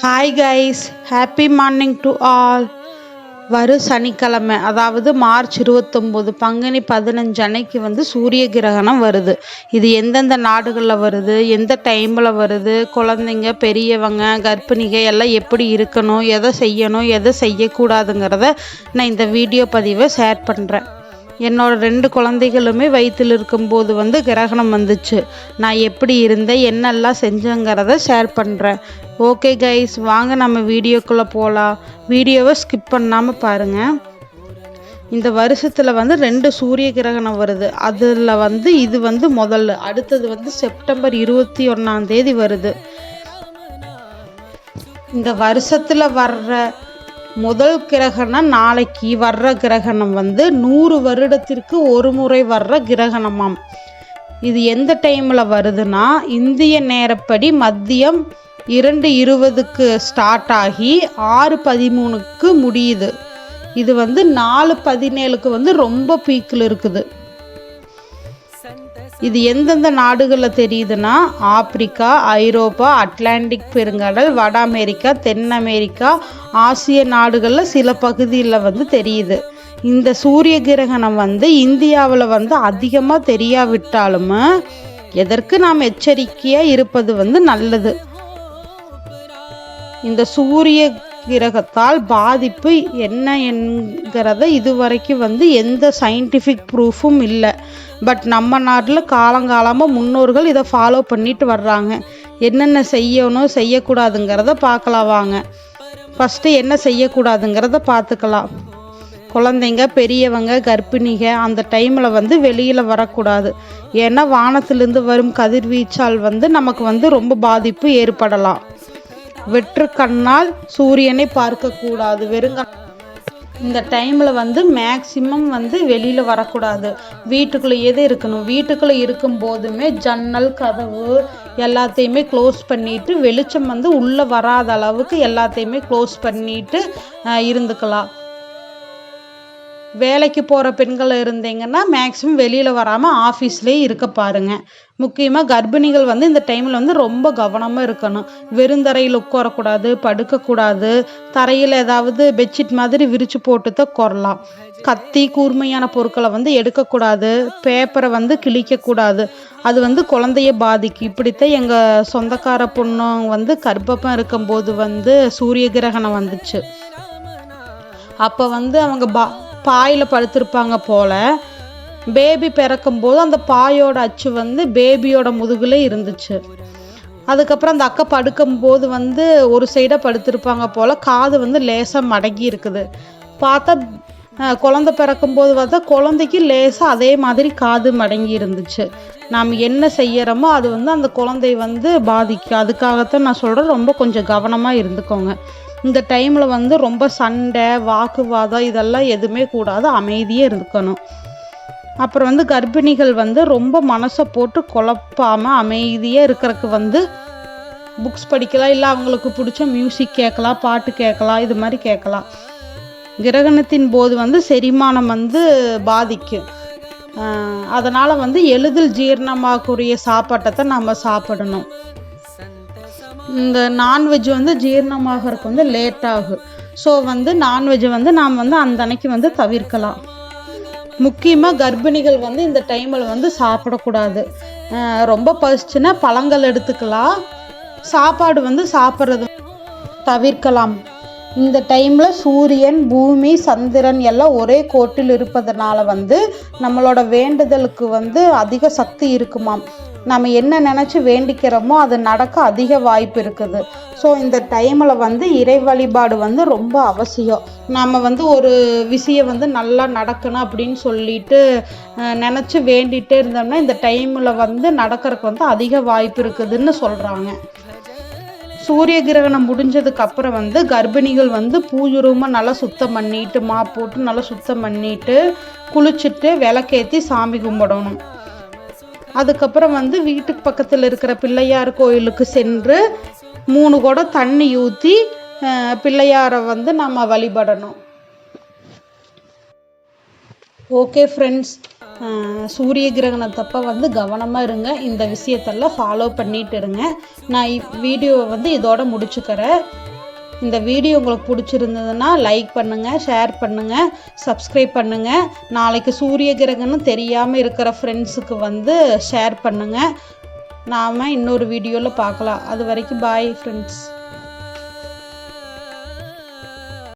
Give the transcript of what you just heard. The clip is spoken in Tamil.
Hi guys happy morning to all வரும் சனிக்கிழமை அதாவது மார்ச் இருபத்தொம்போது பங்குனி பதினஞ்சு அன்னைக்கு வந்து சூரிய கிரகணம் வருது. இது எந்தெந்த நாடுகளில் வருது எந்த டைமில் வருது குழந்தைங்க பெரியவங்க கர்ப்பிணிகள் எல்லாம் எப்படி இருக்கணும் எதை செய்யணும் எதை செய்யக்கூடாதுங்கிறத நான் இந்த வீடியோ பதிவை ஷேர் பண்ணுறேன் என்னோட ரெண்டு குழந்தைகளுமே வயிற்றில் இருக்கும்போது வந்து கிரகணம் வந்துச்சு. நான் எப்படி இருந்தேன் என்னெல்லாம் செஞ்சேங்கிறத ஷேர் பண்ணுறேன் ஓகே கைஸ் வாங்க நம்ம வீடியோக்குள்ளே போகலாம் வீடியோவை ஸ்கிப் பண்ணாமல் பாருங்கள் இந்த வருஷத்தில் வந்து ரெண்டு சூரிய கிரகணம் வருது. அதில் வந்து இது வந்து முதல்ல அடுத்தது வந்து செப்டம்பர் இருபத்தி ஒன்றாம் தேதி வருது. இந்த வருஷத்தில் வர்ற முதல் கிரகணம் நாளைக்கு வர்ற கிரகணம் வந்து நூறு வருடத்திற்கு ஒரு முறை வர்ற கிரகணமாம். இது எந்த டைமில் வருதுன்னா இந்திய நேரப்படி மதியம் இரண்டு இருபதுக்கு ஸ்டார்ட் ஆகி ஆறு பதிமூணுக்கு முடியுது. இது வந்து நாலு பதினேழுக்கு வந்து ரொம்ப பீக்கில் இருக்குது. இது எந்தெந்த நாடுகளில் தெரியுதுன்னா ஆப்பிரிக்கா ஐரோப்பா அட்லாண்டிக் பெருங்கடல் வட அமெரிக்கா தென் அமெரிக்கா ஆசிய நாடுகளில் சில பகுதியில் வந்து தெரியுது. இந்த சூரிய கிரகணம் வந்து இந்தியாவில் வந்து அதிகமாக தெரியாவிட்டாலும் எதற்கு நாம் எச்சரிக்கையாக இருப்பது வந்து நல்லது. இந்த சூரிய கிரகத்தால் பாதிப்பு என்ன என்கிறத இதுவரைக்கும் வந்து எந்த சயின்டிஃபிக் ப்ரூஃபும் இல்லை. பட் நம்ம நாட்டில் காலங்காலமாக முன்னோர்கள் இதை ஃபாலோ பண்ணிட்டு வர்றாங்க. என்னென்ன செய்யணும் செய்யக்கூடாதுங்கிறத பார்க்கலாம் வாங்க. ஃபஸ்ட்டு என்ன செய்யக்கூடாதுங்கிறத பார்த்துக்கலாம். குழந்தைங்க பெரியவங்க கர்ப்பிணிக அந்த டைமில் வந்து வெளியில் வரக்கூடாது. ஏன்னா வானத்திலிருந்து வரும் கதிர்வீச்சால் வந்து நமக்கு வந்து ரொம்ப பாதிப்பு ஏற்படலாம். வெற்று கண்ணால் சூரியனை பார்க்கக்கூடாது. வெறுங்க இந்த டைமில் வந்து மேக்சிமம் வந்து வெளியில் வரக்கூடாது. வீட்டுக்குள்ளேயே தான் இருக்கணும்? வீட்டுக்குள்ளே இருக்கும் போதுமே ஜன்னல் கதவு எல்லாத்தையுமே க்ளோஸ் பண்ணிவிட்டு வெளிச்சம் வந்து உள்ளே வராத அளவுக்கு எல்லாத்தையுமே க்ளோஸ் பண்ணிவிட்டு இருந்துக்கலாம். வேலைக்கு போகிற பெண்கள் இருந்தீங்கன்னா மேக்ஸிமம் வெளியில் வராமல் ஆஃபீஸ்லேயே இருக்க பாருங்கள் முக்கியமாக கர்ப்பிணிகள் வந்து இந்த டைமில் வந்து ரொம்ப கவனமாக இருக்கணும். வெறுந்தரையில் உட்காரக்கூடாது படுக்கக்கூடாது. தரையில் ஏதாவது பெட்ஷீட் மாதிரி விரித்து போட்டு தான் குறலாம் கத்தி கூர்மையான பொருட்களை வந்து எடுக்கக்கூடாது. பேப்பரை வந்து கிழிக்கக்கூடாது. அது வந்து குழந்தைய பாதிக்கும். இப்படித்தான் எங்கள் சொந்தக்கார பொண்ணு வந்து கர்ப்பமாக இருக்கும்போது வந்து சூரிய கிரகணம் வந்துச்சு. அப்போ வந்து அவங்க பா பாயில் படுத்திருப்பாங்க போல். பேபி பிறக்கும்போது அந்த பாயோட அச்சு வந்து பேபியோட முதுகில் இருந்துச்சு. அதுக்கப்புறம் அந்த அக்கா படுக்கும்போது வந்து ஒரு சைடாக படுத்திருப்பாங்க போல் காது வந்து லேசாக மடங்கி இருக்குது. பார்த்தா குழந்த பிறக்கும்போது பார்த்தா குழந்தைக்கு லேசாக அதே மாதிரி காது மடங்கி இருந்துச்சு. நாம் என்ன செய்யறோமோ அது வந்து அந்த குழந்தை வந்து பாதிக்கும் அதுக்காகத்தான் நான் சொல்கிறேன் ரொம்ப கொஞ்சம் கவனமாக இருந்துக்கோங்க. இந்த டைமில் வந்து ரொம்ப சண்டை வாக்குவாதம் இதெல்லாம் எதுவுமே கூடாது அமைதியாக இருக்கணும். அப்புறம் வந்து கர்ப்பிணிகள் வந்து ரொம்ப மனசை போட்டு குழப்பாமல் அமைதியாக இருக்கிறதுக்கு வந்து புக்ஸ் படிக்கலாம் இல்லை அவங்களுக்கு பிடிச்ச மியூசிக் கேட்கலாம் பாட்டு கேட்கலாம் இது மாதிரி கேட்கலாம். கிரகணத்தின் போது வந்து செரிமானம் வந்து பாதிக்கும். அதனால் வந்து எளிதில் ஜீரணமாகக்கூடிய சாப்பாட்டை நம்ம சாப்பிடணும். இந்த நான்வெஜ் வந்து ஜீரணமாகறதுக்கு வந்து லேட் ஆகும் ஸோ வந்து நான்வெஜ் வந்து நாம் வந்து அந்த அன்னைக்கு வந்து தவிர்க்கலாம். முக்கியமாக கர்ப்பிணிகள் வந்து இந்த டைமில் வந்து சாப்பிடக்கூடாது. ரொம்ப பசிச்சுன்னா பழங்கள் எடுத்துக்கலாம். சாப்பாடு வந்து சாப்பிட்றது தவிர்க்கலாம். இந்த டைமில் சூரியன் பூமி சந்திரன் எல்லாம் ஒரே கோட்டில் இருப்பதனால வந்து நம்மளோட வேண்டுதலுக்கு வந்து அதிக சக்தி இருக்குமாம். நம்ம என்ன நினச்சி வேண்டிக்கிறோமோ அது நடக்க அதிக வாய்ப்பு இருக்குது. ஸோ இந்த டைமில் வந்து இறை வழிபாடு வந்து ரொம்ப அவசியம். நாம் வந்து ஒரு விஷயம் வந்து நல்லா நடக்கணும் அப்படின்னு சொல்லிட்டு நினச்சி வேண்டிகிட்டே இருந்தோம்னா இந்த டைமில் வந்து நடக்கிறதுக்கு வந்து அதிக வாய்ப்பு இருக்குதுன்னு சொல்கிறாங்க சூரிய கிரகணம் முடிஞ்சதுக்கு அப்புறம் வந்து கர்ப்பிணிகள் வந்து பூஜை ரூமை நல்லா சுத்தம் பண்ணிட்டு மா போட்டு நல்லா சுத்தம் பண்ணிட்டு குளிச்சுட்டு விளக்கேற்றி சாமி கும்பிடணும். அதுக்கப்புறம் வந்து வீட்டுக்கு பக்கத்தில் இருக்கிற பிள்ளையார் கோயிலுக்கு சென்று மூணு குடம் தண்ணி ஊற்றி பிள்ளையாரை வந்து நம்ம வழிபடணும். ஓகே ஃப்ரெண்ட்ஸ் சூரிய கிரகணத்தப்ப வந்து கவனமாக இருங்க. இந்த விஷயத்தெல்லாம் ஃபாலோ பண்ணிட்டு இருங்க. நான் வீடியோவை வந்து இதோட முடிச்சுக்கிறேன். இந்த வீடியோ உங்களுக்கு பிடிச்சிருந்ததுன்னா லைக் பண்ணுங்கள் ஷேர் பண்ணுங்கள் சப்ஸ்கிரைப் பண்ணுங்கள் நாளைக்கு சூரிய கிரகணம் தெரியாமல் இருக்கிற ஃப்ரெண்ட்ஸுக்கு வந்து ஷேர் பண்ணுங்கள் நாம் இன்னொரு வீடியோவில் பார்க்கலாம். அது வரைக்கும் பாய் ஃப்ரெண்ட்ஸ்